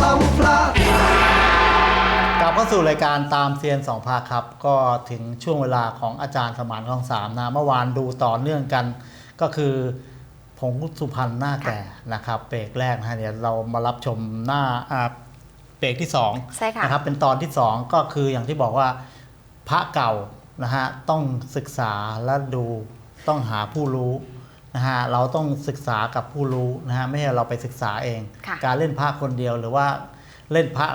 ซ้ำพลาดกลับเข้าสู่รายการตามเซียนสองภาคครับ ก็ถึงช่วงเวลาของอาจารย์สมานคลองสามนะเมื่อวานดูต่อเนื่องกัน ก็คือผงสุพรรณหน้าแก่นะครับเบรกแรกนะฮะเดี๋ยวเรามารับชมหน้าอ่าเบรกที่สองใช่ค่ะนะครับเป็นตอนที่สองก็คืออย่างที่บอกว่าพระเก่านะฮะต้องศึกษาและดูต้องหาผู้รู้ นะฮะเราต้องศึกษากับผู้รู้นะฮะไม่ใช่เราไปศึกษาเอง ค่ะ การเล่นพระคนเดียวหรือว่าเล่นพระ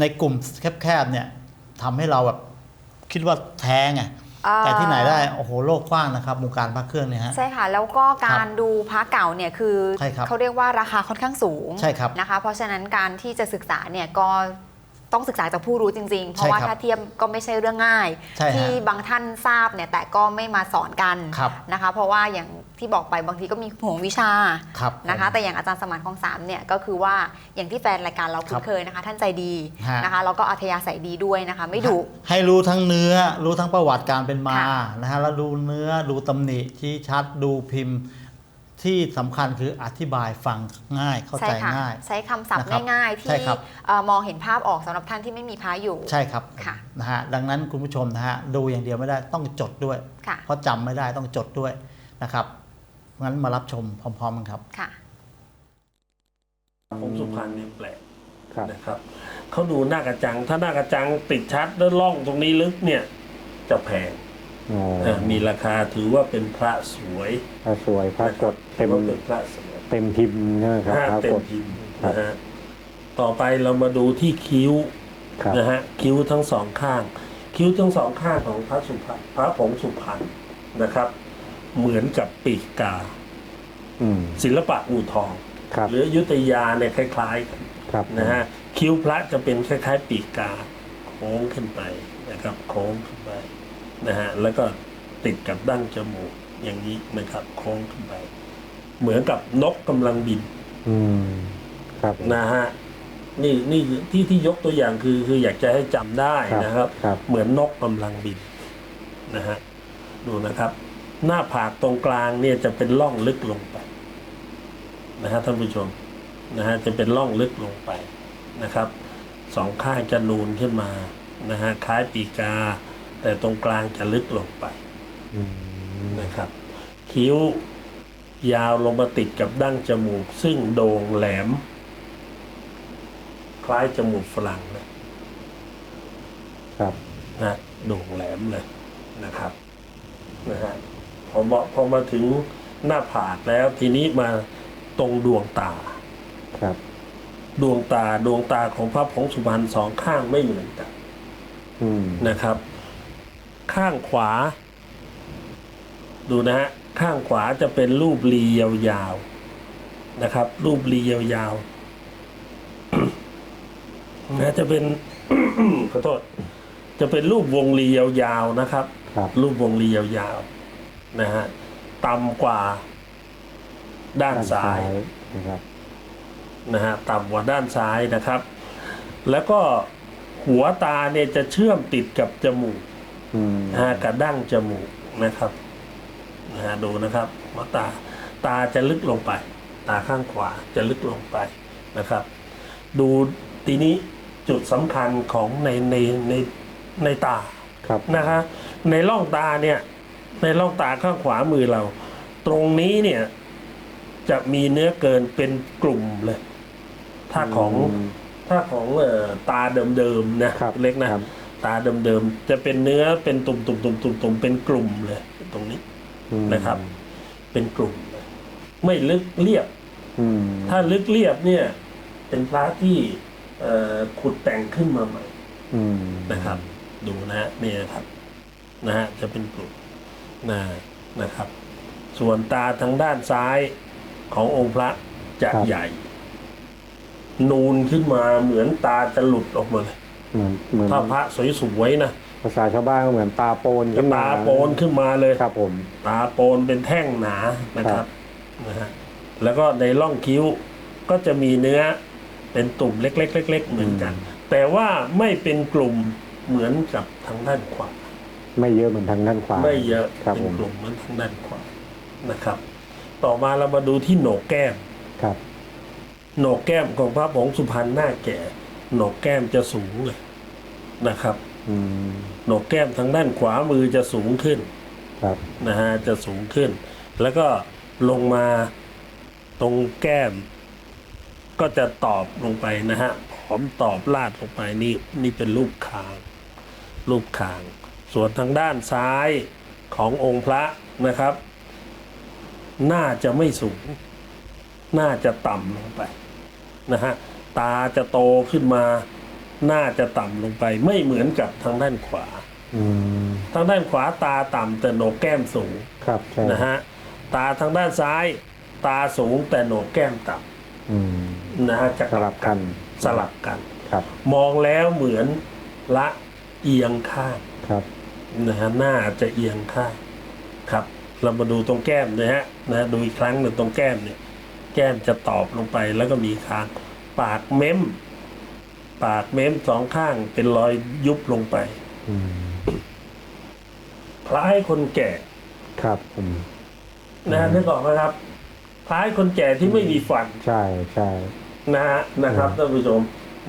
ในกลุ่มแคบๆเนี่ยทำให้เราแบบคิดว่าแท้ไงเอ่อแต่ที่ไหนได้โอ้โหโลกกว้างนะครับวงการพระเครื่องเนี่ยฮะ ใช่ค่ะ แล้วก็การดูพระเก่าเนี่ยคือใช่ครับเขาเรียกว่าราคาค่อนข้างสูงใช่ครับนะคะ เพราะฉะนั้นการที่จะศึกษาเนี่ยก็ต้องศึกษาจากผู้รู้จริง ๆ เพราะว่าใช่ครับถ้าเทียมก็ไม่ใช่เรื่องง่าย ใช่ฮะที่บางท่านทราบเนี่ยแต่ก็ไม่มาสอนกันครับนะคะ เพราะว่าอย่าง ที่บอกไปบางทีก็มีห่วงวิชาครับนะคะผมแต่อย่างอาจารย์สมานคลองสามเนี่ยก็คือว่าอย่างที่แฟนรายการเราคุ้ครันบเคยนะคะ ท่านใจดีฮะนะคะแล้วก็อัธยาศัยดีด้วยนะคะ ไม่ดุให้รู้ทั้งเนื้อ รู้ทั้งประวัติการเป็นมาค่ะนะฮะแล้วดูเนื้อดูตำหนิชี้ชัดดูพิมพ์ที่สำคัญคืออธิบายฟังง่ายเข้าใช่ใจค่ะง่าย ใช้คำศัพท์นะครับง่ายๆใช่ที่ครับเอ่อมองเห็นภาพออกสำหรับท่านที่ไม่มีพระอยู่ ใช่ครับค่ะนะฮะดังนั้นคุณผู้ชมนะฮะดูอย่างเดียวไม่ได้ต้องจดด้วยค่ะเพราะจำไม่ได้ต้องจดด้วยนะครับ งั้นมารับชมพร้อมๆกันครับ ค่ะ ผมสุพรรณเนี่ยแปลกครับ นะครับเขาดูหน้ากระจัง ถ้าหน้ากระจังติดชัดแล้วล่องตรงนี้ลึกเนี่ย จะแพงอ๋อเออมีราคาถือว่าเป็นพระสวยพระสวยพระกดเต็มว่าเป็นพระสวยเต็มพิมพ์ใช่ไหมครับห้าพระเต็กมด พิมพ์ครับ นะฮะต่อไปเรามาดูที่คิ้วครับ นะฮะคิ้วทั้งสองข้าง คิ้วทั้งสองข้างของพระสุพรรณพระผงสุพรรณนะครับ เหมือนกับปีกกา อืม ศิลปะอู่ทอง ครับ หรืออยุธยาเนี่ยคล้ายๆกันครับนะฮะคิ้วพระจะเป็นคล้าย ๆ ปีกกาโค้งขึ้นไปนะครับ โค้งขึ้นไปนะฮะแล้วก็ติดกับดั้งจมูกอย่างนี้นะครับ โค้งขึ้นไป เหมือนกับนกกำลังบินอืม ครับ นะฮะนี่นี่ที่ที่ยกตัวอย่างคือคืออยากจะให้จำได้นะครับ ครับ เหมือนนกกำลังบินนะฮะดูนะครับ หน้าผากตรงกลางเนี่ยจะเป็นร่องลึกลงไปนะฮะท่านผู้ชมนะฮะจะเป็นร่องลึกลงไปนะครับสองข้างจะนูนขึ้นมานะฮะคล้ายปีกา แต่ตรงกลางจะลึกลงไปอืมนะครับ คิ้วยาวลงมาติดกับดั้งจมูก ซึ่งโด่งแหลม คล้ายจมูกฝรั่งเลยครับนะโด่งแหลมเลยนะครับนะฮะ พอมาพอมาถึงหน้าผากแล้ว ทีนี้มาตรงดวงตา ครับ ดวงตาดวงตาของพระผงสุพรรณสองข้างไม่เหมือนกันอืมนะครับ ข้างขวา ดูนะฮะข้างขวาจะเป็นรูปรียาวๆนะครับ รูปรียาวๆนะจะเป็นขอโทษจะเป็นรูปวงรียาวๆนะครับ ครับ รูปวงรียาวๆ นะฮะต่ำกว่าด้านซ้ายนะครับนะฮะต่ำกว่าด้านซ้ายนะครับ แล้วก็หัวตาเนี่ยจะเชื่อมติดกับจมูกอืมนะฮะกับดั้งจมูกนะครับนะฮะดูนะครับหัวตาตาจะลึกลงไป ตาข้างขวาจะลึกลงไปนะครับ ดูทีนี้จุดสำคัญของในในในในตาครับนะคะในร่องตาเนี่ย ในร่องตาข้างขวามือเรา ตรงนี้เนี่ย จะมีเนื้อเกินเป็นกลุ่มเลย ถ้าของมถ้าของเอ่อตาเดิมๆนะครับเล็กนะครับ ตาเดิมๆจะเป็นเนื้อเป็นตุ่มๆตุ่มตุ่มตุ่มตุ่มเป็นกลุ่มเลย ตรงนี้อืมนะครับ เป็นกลุ่มเลยไม่ลึกเรียบ อืมถ้าลึกเรียบเนี่ย เป็นพระที่เอ่อขุดแต่งขึ้นมาใหม่ อืมนะครับ ดูนะฮะนี่นะครับ นะฮะจะเป็นกลุ่ม นะนะครับ ส่วนตาทางด้านซ้ายขององค์พระจะใหญ่ นูนขึ้นมาเหมือนตาจะหลุดออกมาเลยเหมือนเหมือนถ้าพระสวยๆนะภาษาชาวบ้านก็เหมือนตาโปนขึ้นมาตาโปนขึ้นมาเลย ครับผม ตาโปนเป็นแท่งหนานะคครัรับบนะฮะแล้วก็ในร่องคิ้วก็จะมีเนื้อเป็นตุ่มเล็กๆเล็กๆเหมือนกัน แต่ว่าไม่เป็นกลุ่มเหมือนกับทางด้านขวา ไม่เยอะเหมือนทางด้านขวา ไม่เยอะครับเป็ผนมกลุ่มเหมือนทางด้านขวานะครับ ต่อมาเรามาดูที่โหนกแก้ม ครับ โหนกแก้มของพระผงสุพรรณหน้าแก่ โหนกแก้มจะสูงเลยนะครับ อืมโหนกแก้มทางด้านขวามือจะสูงขึ้นครับนะฮะจะสูงขึ้น แล้วก็ลงมาตรงแก้ม ก็จะตอบลงไปนะฮะผอมตอบลาดลงไปนี่นี่เป็นรูปคาง รูปคาง ส่วนทางด้านซ้ายขององค์พระนะครับ น่าจะไม่สูง น่าจะต่ำลงไปนะฮะตาจะโตขึ้นมาน่าจะต่ำลงไปไม่เหมือนกับทางด้านขวาอืมทางด้านขวาตาต่ำแต่โหนกแก้มสูงครับใช่นะฮะตาทางด้านซ้าย ตาสูงแต่โหนกแก้มต่อืมำนะฮะจะสลับกันสลับกันครับ มองแล้วเหมือนละเอียงข้างครับ นะฮะหน้าจะเอียงข้างครับ เรามาดูตรงแก้มนะฮะนะดูอีกครั้งหนึ่งตรงแก้มเนี่ย แก้มจะตอบลงไปแล้วก็มีคางปากเม้ม ปากเม้มสองข้างเป็นรอยยุบลงไปอืมคล้ายคนแก่ ครับผมนะฮะนึกออกไหมครับ คล้ายคนแก่ที่ไม่มีฟัน ใช่ใช่นะฮะนะครับท่านผู้ชม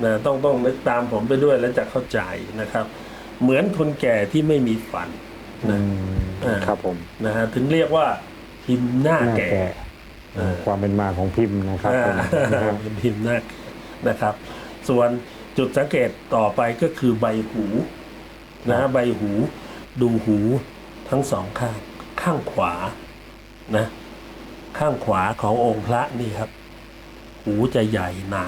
นะต้องต้องนึกตามผมไปด้วยแล้วจะเข้าใจนะครับ เหมือนคนแก่ที่ไม่มีฟันอืนะมอ่าครับผมนะฮะถึงเรียกว่าพิมพ์หน้าหน้าแก่แก่เออความเป็นมาของพิมพ์นะครับผมนะฮะเป็นพิมพ์หน้าแก่นะครับ ส่วนจุดสังเกตต่อไปก็คือใบหูนะฮะใบหูดูหูทั้งสองข้างข้างขวานะข้างขวาขององค์พระนี่ครับ หูจะใหญ่หนา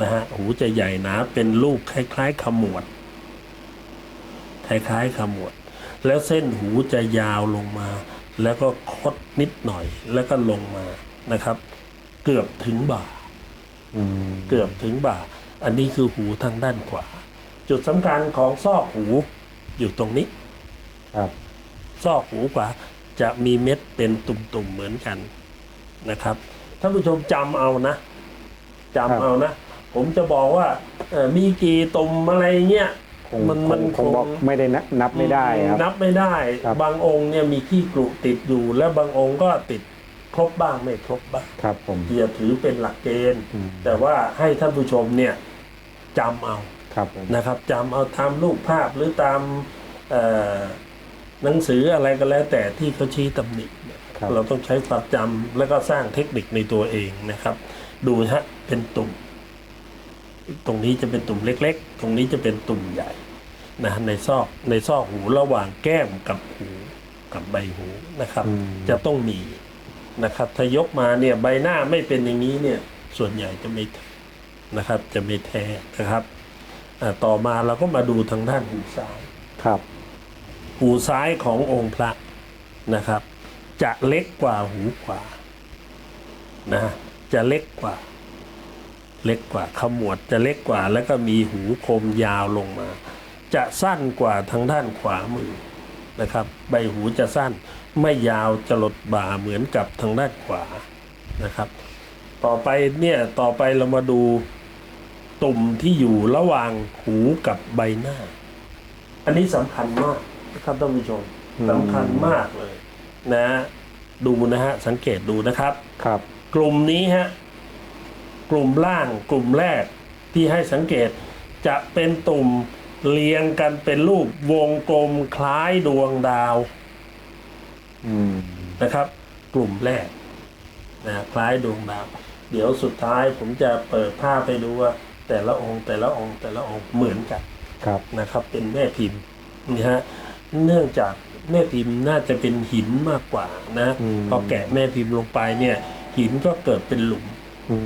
นะฮะหูจะใหญ่หนาเป็นรูปคล้าย ๆ ขมวด คล้ายๆขมวด แล้วเส้นหูจะยาวลงมา แล้วก็คดนิดหน่อย แล้วก็ลงมานะครับ เกือบถึงบ่าอืมเกือบถึงบ่า อันนี้คือหูทางด้านขวา จุดสำคัญของซอกหูอยู่ตรงนี้ ครับ ซอกหูขวาจะมีเม็ดเป็นตุ่มๆเหมือนกันนะครับท่านผู้ชมจำเอานะจำเอานะ ผมจะบอกว่าเอ่อมีกี่ตุ่มอะไรเงี้ย คงมันคมันงคง บอกไม่ได้นับนับไม่ได้ครับ นับไม่ได้ ครับ บางองค์เนี่ยมีขี้กรุติดอยู่ และบางองค์ก็ติดครบบ้างไม่ครบบ้างครับผม อย่าถือเป็นหลักเกณฑ์ อืม แต่ว่าให้ท่านผู้ชมเนี่ยจำเอาครับผมนะครับจำเอาตามรูปภาพหรือตามเอ่อหนังสืออะไรก็แล้ว แต่ที่เขาชี้ตำหนิเนี่ยครับ เราต้องใช้ความจำแล้วก็สร้างเทคนิคในตัวเองนะครับ ดูฮะเป็นตุ่ม ตรงนี้จะเป็นตุ่มเล็ก ๆ ตรงนี้จะเป็นตุ่มใหญ่นะในซอกในซอกหูระหว่างแก้มกับหูกับใบหูนะครับอืมจะต้องมีนะครับถ้ายกมาเนี่ยใบหน้าไม่เป็นอย่างนี้เนี่ยส่วนใหญ่จะไม่นะครับ จะไม่แท้นะครับอ่าต่อมาเราก็มาดูทางด้านหูซ้ายครับ หูซ้ายขององค์พระนะครับ จะเล็กกว่าหูขวานะจะเล็กกว่า เล็กกว่าขมวดจะเล็กกว่า แล้วก็มีหูคมยาวลงมา จะสั้นกว่าทางด้านขวามือนะครับ ใบหูจะสั้นไม่ยาวจะหลดบ่าเหมือนกับทางด้านขวานะครับ ต่อไปเนี่ยต่อไปเรามาดูตุ่มที่อยู่ระหว่างหูกับใบหน้า อันนี้สำคัญมากนะครับท่านผู้ชมอืมสำคัญมากเลย นะ ดูนะฮะสังเกตดูนะครับ ครับ กลุ่มนี้ฮะ กลุ่มล่างกลุ่มแรกที่ให้สังเกตจะเป็นตุ่มเรียงกันเป็นรูปวงกลมคล้ายดวงดาวอืมนะครับ กลุ่มแรกนะคล้ายดวงดาว เดี๋ยวสุดท้ายผมจะเปิดภาพไปดูว่า แต่ละองค์แต่ละองค์แต่ละองค์เหมือนกันครับนะครับ เป็นแม่พิมพ์นี่ฮะเนื่องจากแม่พิมพ์น่าจะเป็นหินมากกว่านะอืมพอแกะแม่พิมพ์ลงไปเนี่ย หินก็เกิดเป็นหลุม อื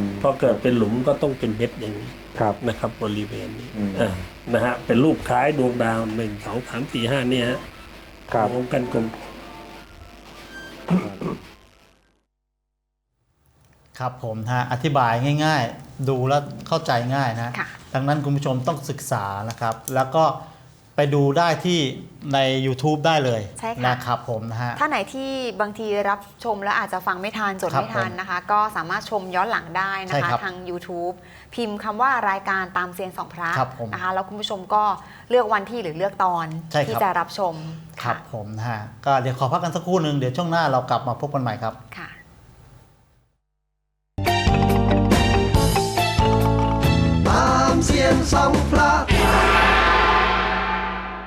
มพอเกิดเป็นหลุมก็ต้องเป็นเม็ดอย่างนี้ครับ นะครับ บริเวณนี้อืม อ่านะฮะเป็นรูปคล้ายดวงดาวหนึ่งสองสามสี่ห้าเนี่ยฮะครับรวมกันกลม ครับผมฮะอธิบายง่าย ๆ ดูแล้วเข้าใจง่ายนะ ค่ะ ดังนั้นคุณผู้ชมต้องศึกษานะครับ แล้วก็ ไปดูได้ที่ใน YouTube ได้เลยใช่ค่ะ นะครับผมนะฮะ ถ้าไหนที่บางทีรับชมแล้วอาจจะฟังไม่ทันจดไม่ทันนะคะ ก็สามารถชมย้อนหลังได้นะคะคทาง YouTube พิมพ์คำว่ารายการตามเซียนสองพระรนะคะ แล้วคุณผู้ชมก็เลือกวันที่หรือเลือกตอนที่จะรับชมครับผมนะฮะ ก็เดี๋ยวขอพักกันสักครู่หนึ่งเดี๋ยวช่วงหน้าเรากลับมาพบกันใหม่ครับ ค่ะ ตามเซียนสองพระ